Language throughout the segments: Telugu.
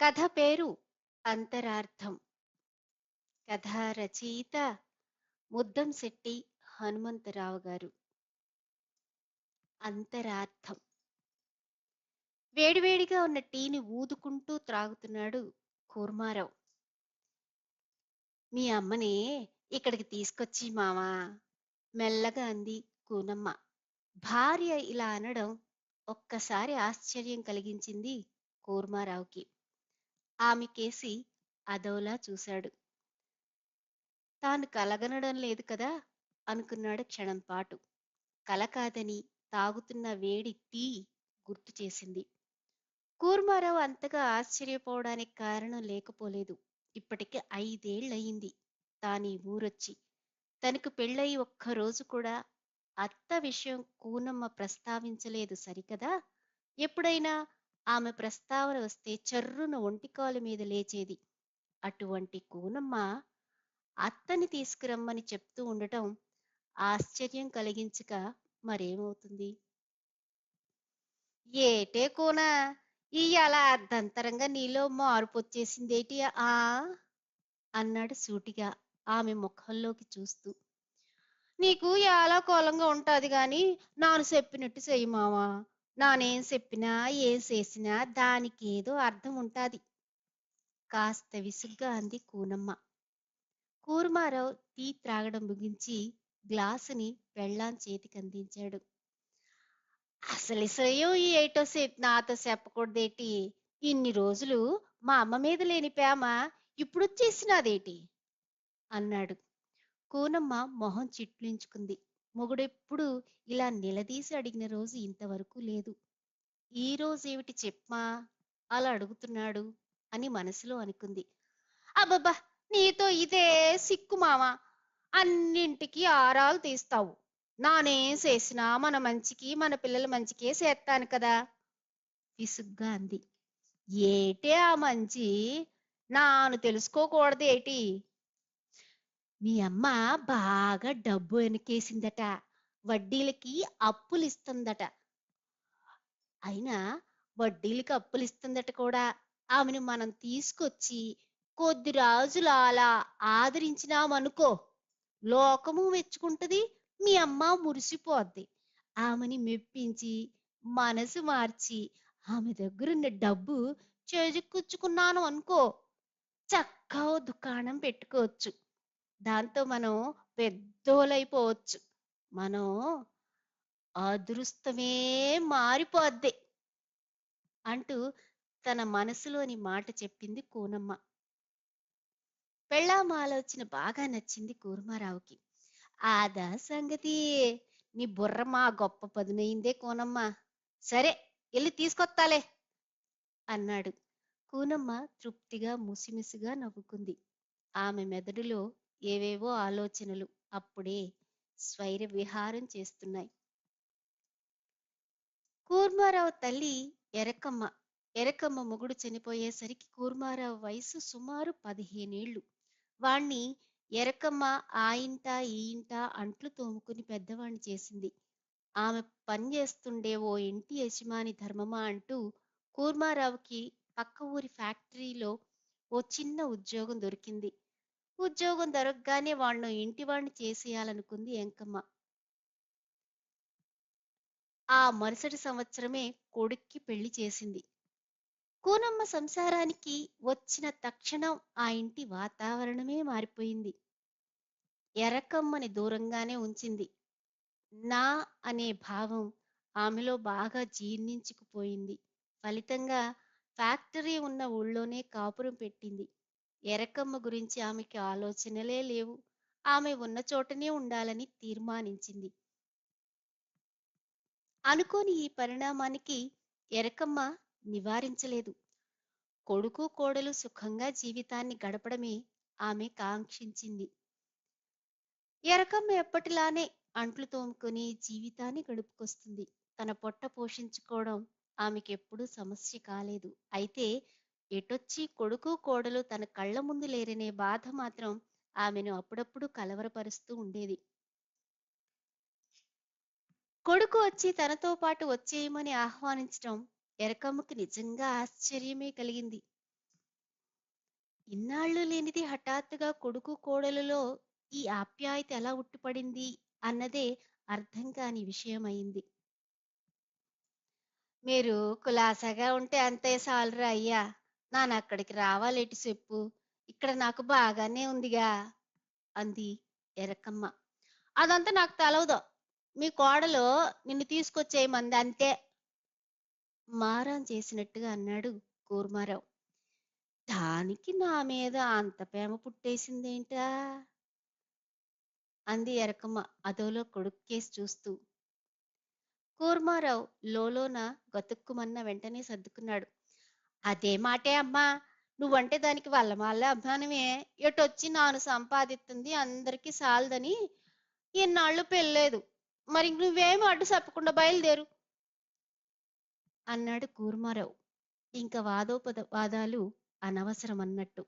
కథ పేరు అంతరార్థం. కథ రచయిత ముద్దంశెట్టి హనుమంతరావు గారు. అంతరార్థం. వేడివేడిగా ఉన్న టీని ఊదుకుంటూ త్రాగుతున్నాడు కూర్మారావు. మీ అమ్మని ఇక్కడికి తీసుకొచ్చి మావా మెల్లగా అంది కూనమ్మ. భార్య ఇలా అనడం ఒక్కసారి ఆశ్చర్యం కలిగించింది కూర్మారావుకి. ఆమె కేసి అదోలా చూశాడు. తాను కలగనడం లేదు కదా అనుకున్నాడు క్షణం పాటు. కల కాదని తాగుతున్న వేడి టీ గుర్తు చేసింది. కూర్మారావు అంతగా ఆశ్చర్యపోవడానికి కారణం లేకపోలేదు. ఇప్పటికి ఐదేళ్ళయింది తానీ ఊరొచ్చి. తనకు పెళ్ళయి ఒక్క రోజు కూడా అత్త విషయం కూనమ్మ ప్రస్తావించలేదు సరికదా? ఎప్పుడైనా ఆమె ప్రస్తావన వస్తే చర్రున ఒంటికాలు మీద లేచేది. అటువంటి కూనమ్మ అత్తని తీసుకురమ్మని చెప్తూ ఉండటం ఆశ్చర్యం కలిగించక మరేమవుతుంది? ఏటే కూన? ఇయ్యాల అర్ధంతరంగా నీలో మార్పొచ్చేసిందేటి ఆ? అన్నాడు సూటిగా ఆమె ముఖంలోకి చూస్తూ. నీకు ఎలా కోలంగా ఉంటుంది కానీ నాను చెప్పినట్టు చెయ్యి మావా. నానేం చెప్పినా ఏం చేసినా దానికి ఏదో అర్థం ఉంటాది. కాస్త విసుగ్గా అంది కూనమ్మ. కూర్మారావు టీ త్రాగడం ముగించి గ్లాసుని పెళ్ళాం చేతికి అందించాడు అసలు ఇసయం ఈ ఏటో నాతో చెప్పకూడదేటి? ఇన్ని రోజులు మా అమ్మ మీద లేని ప్రేమ ఇప్పుడు చేసినాదేటి అన్నాడు. కూనమ్మ మొహం చిట్లించుకుంది. మొగుడెప్పుడు ఇలా నిలదీసి అడిగిన రోజు ఇంతవరకు లేదు. ఈ రోజేమిటి చెప్మా చెప్పమా? అలా అడుగుతున్నాడు అని మనసులో అనుకుంది. అబ్బబ్బా! నీతో ఇదే సిక్కు మావా? అన్నింటికి ఆరాలు తీస్తావు. నానేం చేసినా మన మంచికి మన పిల్లల మంచికే చేస్తాను కదా? విసుగ్గా అంది. ఏటే ఆ మంచి? నాను తెలుసుకోకూడదేటి? మీ అమ్మ బాగా డబ్బు వెనకేసిందట. వడ్డీలకి అప్పులు ఇస్తుందట అయినా వడ్డీలకి అప్పులు ఇస్తుందట కూడా. ఆమెను మనం తీసుకొచ్చి కొద్ది రాజులు అలా ఆదరించినామనుకో లోకము మెచ్చుకుంటది మీ అమ్మ మురిసిపోద్ది. ఆమెని మెప్పించి మనసు మార్చి ఆమె దగ్గరున్న డబ్బు చేజుక్కుచ్చుకున్నాను అనుకో చక్కగా దుకాణం పెట్టుకోవచ్చు. దాంతో మనం పెద్దోలైపోవచ్చు మనం అదృష్టమే మారిపోద్ది అంటూ తన మనసులోని మాట చెప్పింది కూనమ్మ. పెళ్ళామ ఆలోచన బాగా నచ్చింది కూర్మారావుకి. ఆదా సంగతి నీ బుర్ర మా గొప్ప పదునయిందే కోనమ్మ. సరే వెళ్ళి తీసుకొత్తాలే అన్నాడు. కూనమ్మ తృప్తిగా ముసిమిసిగా నవ్వుకుంది. ఆమె మెదడులో ఏవేవో ఆలోచనలు అప్పుడే స్వైర విహారం చేస్తున్నాయి. కూర్మారావు తల్లి ఎరకమ్మ ఎరకమ్మ మొగుడు చనిపోయేసరికి కూర్మారావు వయసు సుమారు పదిహేనేళ్ళు వాణ్ణి ఎరకమ్మ ఆ ఇంట ఈ ఇంట అంట్లు తోముకుని పెద్దవాణ్ణి చేసింది. ఆమె పనిచేస్తుండే ఓ ఇంటి యజమాని ధర్మమా అంటూ కూర్మారావుకి పక్క ఊరి ఫ్యాక్టరీలో ఓ చిన్న ఉద్యోగం దొరికింది. ఉద్యోగం దొరకగానే వాళ్ళను ఇంటివాణ్ణి చేసేయాలనుకుంది ఎంకమ్మ. ఆ మరుసటి సంవత్సరమే కొడుక్కి పెళ్ళి చేసింది. కూనమ్మ సంసారానికి వచ్చిన తక్షణం ఆ ఇంటి వాతావరణమే మారిపోయింది. ఎరకమ్మని దూరంగానే ఉంచింది. నా అనే భావం ఆమెలో బాగా జీర్ణించుకుపోయింది. ఫలితంగా ఫ్యాక్టరీ ఉన్న ఊళ్ళోనే కాపురం పెట్టింది. ఎరకమ్మ గురించి ఆమెకి ఆలోచనలే లేవు. ఆమె ఉన్న చోటనే ఉండాలని తీర్మానించింది. అనుకోని ఈ పరిణామానికి ఎరకమ్మ నివారించలేదు. కొడుకు కోడలు సుఖంగా జీవితాన్ని గడపడమే ఆమె కాంక్షించింది. ఎరకమ్మ ఎప్పటిలానే అంట్లు తోముకొని జీవితాన్ని గడుపుకొస్తుంది. తన పొట్ట పోషించుకోవడం ఆమెకెప్పుడూ సమస్య కాలేదు. అయితే ఎటొచ్చి కొడుకు కోడలు తన కళ్ళ ముందు లేరనే బాధ మాత్రం ఆమెను అప్పుడప్పుడు కలవరపరుస్తూ ఉండేది. కొడుకు వచ్చి తనతో పాటు వచ్చేయమని ఆహ్వానించడం ఎరకమ్మకి నిజంగా ఆశ్చర్యమే కలిగింది. ఇన్నాళ్ళు లేనిది హఠాత్తుగా కొడుకు కోడలులో ఈ ఆప్యాయత ఎలా ఉట్టిపడింది అన్నదే అర్థం కాని విషయమైంది మీరు కులాసగా ఉంటే అంతే సాలురా అయ్యా. నానక్కడికి రావాలేటి చెప్పు ఇక్కడ నాకు బాగానే ఉందిగా అంది ఎరకమ్మ. అదంతా నాకు తెలవదు. మీ కోడలో నిన్ను తీసుకొచ్చేయమంది అంతే. మారం చేసినట్టుగా అన్నాడు కూర్మారావు దానికి నా మీద అంత ప్రేమ పుట్టేసిందేంటా? అంది ఎరకమ్మ అదోలో కొడుక్కేసి చూస్తూ. కూర్మారావు లోలోన గతుక్కుమన్న వెంటనే సర్దుకున్నాడు. అదే మాటే అమ్మా. నువ్వంటే దానికి వల్లమాల అభిమానమే. ఎటొచ్చి నాను సంపాదిస్తుంది అందరికీ సాలదని ఇన్నాళ్ళు పెళ్ళలేదు. మరి నువ్వేం అడ్డు చెప్పకుండా బయలుదేరు? అన్నాడు కూర్మారావు. ఇంకా వాదోపద వాదాలు అనవసరం అన్నట్టు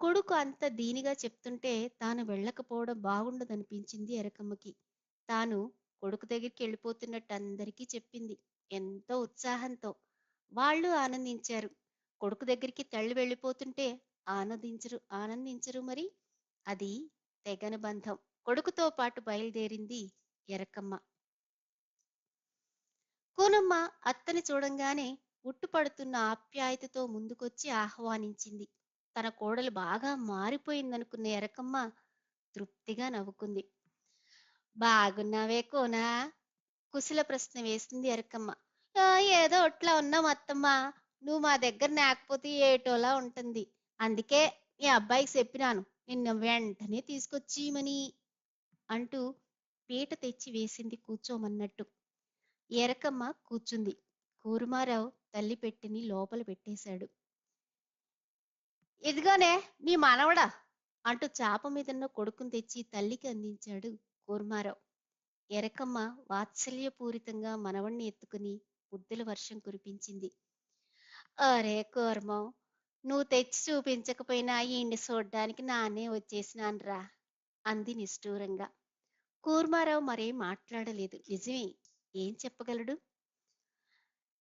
కొడుకు అంత దీనిగా చెప్తుంటే తాను వెళ్ళకపోవడం బాగుండదనిపించింది ఎరకమ్మకి. తాను కొడుకు దగ్గరికి వెళ్ళిపోతున్నట్టు అందరికీ చెప్పింది. ఎంతో ఉత్సాహంతో. వాళ్ళు ఆనందించారు. కొడుకు దగ్గరికి తల్లి వెళ్ళిపోతుంటే ఆనందించరు ఆనందించరు మరి. అది తెగని బంధం. కొడుకుతో పాటు బయలుదేరింది ఎరకమ్మ. కూనమ్మ అత్తని చూడంగానే ఉట్టుపడుతున్న ఆప్యాయతతో ముందుకొచ్చి ఆహ్వానించింది. తన కోడలు బాగా మారిపోయిందనుకున్న ఎరకమ్మ తృప్తిగా నవ్వుకుంది. బాగున్నావే కోనా? కుశల ప్రశ్న వేసింది ఎరకమ్మ. ఏదో ఒట్లా ఉన్నాం అత్తమ్మ. నువ్వు మా దగ్గర లేకపోతే ఏటోలా ఉంటుంది. అందుకే ఈ అబ్బాయికి చెప్పినాను నిన్న వెంటనే తీసుకొచ్చిమని అంటూ పీట తెచ్చి వేసింది కూర్చోమన్నట్టు. ఎరకమ్మ కూర్చుంది. కూరుమారావు తల్లి పెట్టిని లోపల పెట్టేశాడు. ఇదిగోనే నీ మనవడా? అంటూ చాప మీదన్న కొడుకుని తెచ్చి తల్లికి అందించాడు కూర్మారావు. ఎరకమ్మ వాత్సల్యపూరితంగా మనవణ్ణి ఎత్తుకుని బుద్ధుల వర్షం కురిపించింది. అరే కూర్మం నువ్వు తెచ్చి చూపించకపోయినా ఈయన్ని చూడ్డానికి నానే వచ్చేసినానరా అంది నిష్ఠూరంగా. కూర్మారావు మరేం మాట్లాడలేదు. నిజమే ఏం చెప్పగలడు?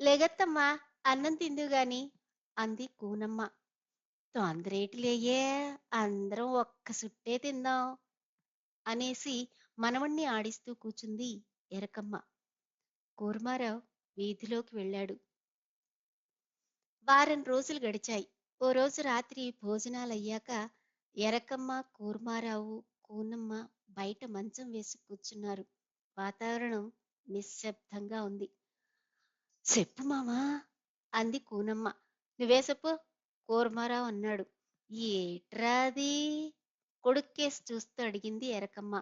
లేగత్తమ్మా అన్నం తిందు గాని అంది కూనమ్మ. తొందరేటిలేయే అందరం ఒక్క సుట్టే తిందాం అనేసి మనవణ్ణి ఆడిస్తూ కూచుంది ఎరకమ్మ. కూర్మారావు వీధిలోకి వెళ్ళాడు. వారం రోజులు గడిచాయి. ఓ రోజు రాత్రి భోజనాలయ్యాక ఎరకమ్మ కూర్మారావు కూనమ్మ బయట మంచం వేసి కూర్చున్నారు. వాతావరణం నిశ్శబ్దంగా ఉంది. చెప్పు మామా అంది కూనమ్మ. నువ్వే చెప్పు కూర్మారావు అన్నాడు. ఏట్రాది కొడుక్కేసి చూస్తూ అడిగింది ఎరకమ్మ.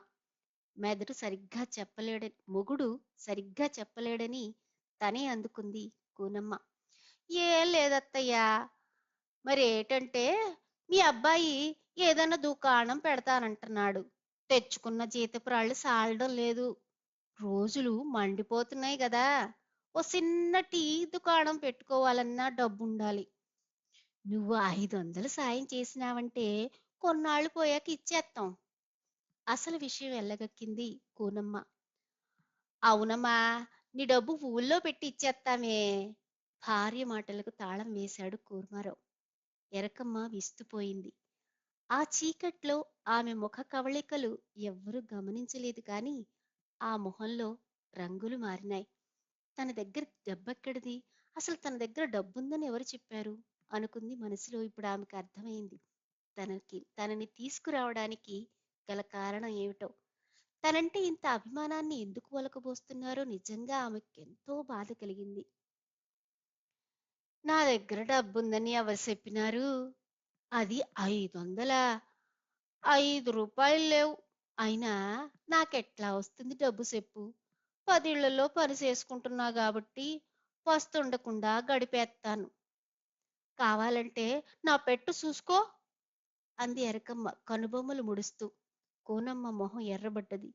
మెదడు సరిగ్గా చెప్పలేడని మొగుడు సరిగ్గా చెప్పలేడని తనే అందుకుంది కూనమ్మ. ఏం లేదత్తయ్యా మరి ఏటంటే మీ అబ్బాయి ఏదైనా దుకాణం పెడతానంటున్నాడు. తెచ్చుకున్న జీతపురాళ్ళు సాలడం లేదు. రోజులు మండిపోతున్నాయి కదా ఓ చిన్న టీ దుకాణం పెట్టుకోవాలన్నా డబ్బు ఉండాలి నువ్వు ఐదు వందలు సాయం చేసినావంటే కొన్నాళ్ళు పోయాక ఇచ్చేస్తాం అసలు విషయం వెళ్ళగక్కింది కూనమ్మ. అవునమ్మా నీ డబ్బు ఊళ్ళో పెట్టి ఇచ్చేస్తామే. భార్య మాటలకు తాళం వేశాడు కూర్మారావు. ఎరకమ్మ విస్తుపోయింది. ఆ చీకట్లో ఆమె ముఖ కవళికలు ఎవ్వరూ గమనించలేదు కాని ఆ మొహంలో రంగులు మారినాయి. తన దగ్గర డబ్బెక్కడిది అసలు తన దగ్గర డబ్బుందని ఎవరు చెప్పారు? అనుకుంది మనసులో ఇప్పుడు ఆమెకు అర్థమైంది. తనకి తనని తీసుకురావడానికి గల కారణం ఏమిటో. తనంటే ఇంత అభిమానాన్ని ఎందుకు ఒలకబోస్తున్నారో నిజంగా ఆమెకు ఎంతో బాధ కలిగింది. నా దగ్గర డబ్బుందని ఎవరు చెప్పినారు? అది ఐదు వందలా? ఐదు రూపాయలు లేవు. అయినా నాకెట్లా వస్తుంది డబ్బు చెప్పు. పదిళ్ళలో పని చేసుకుంటున్నా కాబట్టి వస్తుండకుండా గడిపేస్తాను కావాలంటే నా పెట్టు చూసుకో అంది ఎరకమ్మ కనుబొమ్మలు ముడుస్తూ. కోనమ్మ మొహం ఎర్రబడ్డది.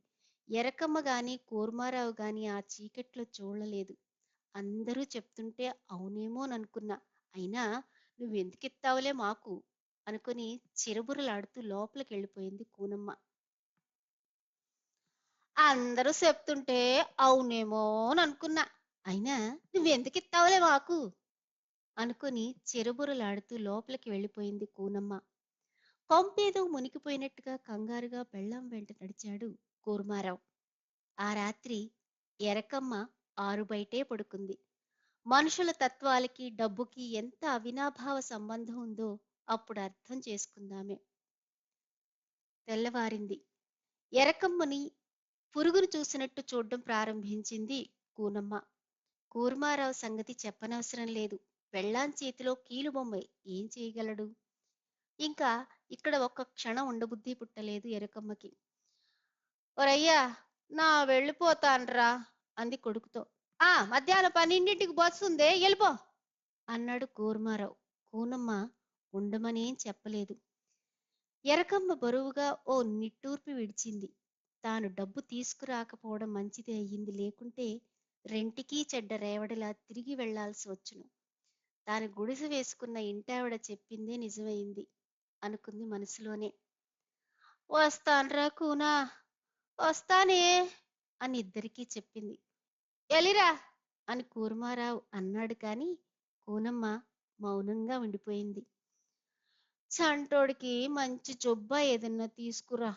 ఎరకమ్మ గాని కూర్మారావు గాని ఆ చీకట్లో చూడలేదు. అందరూ చెప్తుంటే అవునేమోననుకున్నా. అయినా నువ్వెందుకిత్తావులే మాకు? అనుకుని చిరబురలాడుతూ లోపలికి వెళ్ళిపోయింది కూనమ్మ. అందరూ చెప్తుంటే అవునేమోననుకున్నా. అయినా నువ్వెందుకిత్తావులే మాకు? అనుకుని చిరబురలాడుతూ లోపలికి వెళ్ళిపోయింది కూనమ్మ. కొంపేదో మునిగిపోయినట్టుగా కంగారుగా పెళ్ళాం వెంట నడిచాడు కూర్మారావు. ఆ రాత్రి ఎరకమ్మ ఆరు బయటే పడుకుంది. మనుషుల తత్వాలకి డబ్బుకి ఎంత అవినాభావ సంబంధం ఉందో అప్పుడు అర్థం చేసుకుందామే. తెల్లవారింది. ఎరకమ్మని పురుగును చూసినట్టు చూడడం ప్రారంభించింది కూనమ్మ. కూర్మారావు సంగతి చెప్పనవసరం లేదు. పెళ్ళాం చేతిలో కీలుబొమ్మ ఏం చేయగలడు? ఇంకా ఇక్కడ ఒక్క క్షణం ఉండబుద్ధి పుట్టలేదు ఎరకమ్మకి. ఒరయ్యా నా వెళ్ళిపోతాన్రా అంది కొడుకుతో. ఆ మధ్యాహ్నం పన్నెండింటికి బస్సు ఉందే వెళ్ళిపో అన్నాడు కూర్మారావు. కూనమ్మ ఉండమనేం చెప్పలేదు. ఎరకమ్మ బరువుగా ఓ నిట్టూర్పు విడిచింది. తాను డబ్బు తీసుకురాకపోవడం మంచిది అయ్యింది లేకుంటే రెంటికీ చెడ్డ రేవడిలా తిరిగి వెళ్ళాల్సి వచ్చును. తాను గుడిసె వేసుకున్న ఇంటావిడ చెప్పిందే నిజమైంది. అనుకుంది మనసులోనే. వస్తాన్రా కూనా? వస్తానే అని ఇద్దరికీ చెప్పింది. ఎలిరా అని కూర్మారావు అన్నాడు కాని కూనమ్మ మౌనంగా ఉండిపోయింది. చంటోడికి మంచి జొబ్బ ఏదన్నా తీసుకురా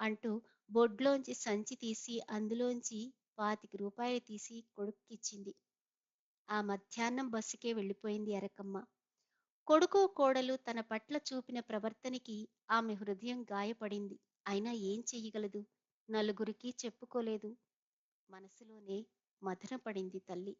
అంటూ బొడ్లోంచి సంచి తీసి అందులోంచి పాతిక రూపాయలు తీసి కొడుక్కిచ్చింది. ఆ మధ్యాహ్నం బస్సుకే వెళ్ళిపోయింది ఎరకమ్మ. కొడుకు కోడలు తన పట్ల చూపిన ప్రవర్తనకి ఆమె హృదయం గాయపడింది. అయినా ఏం చెయ్యగలదు? నలుగురికి చెప్పుకోలేదు. మనసులోనే మదనపడింది తల్లి.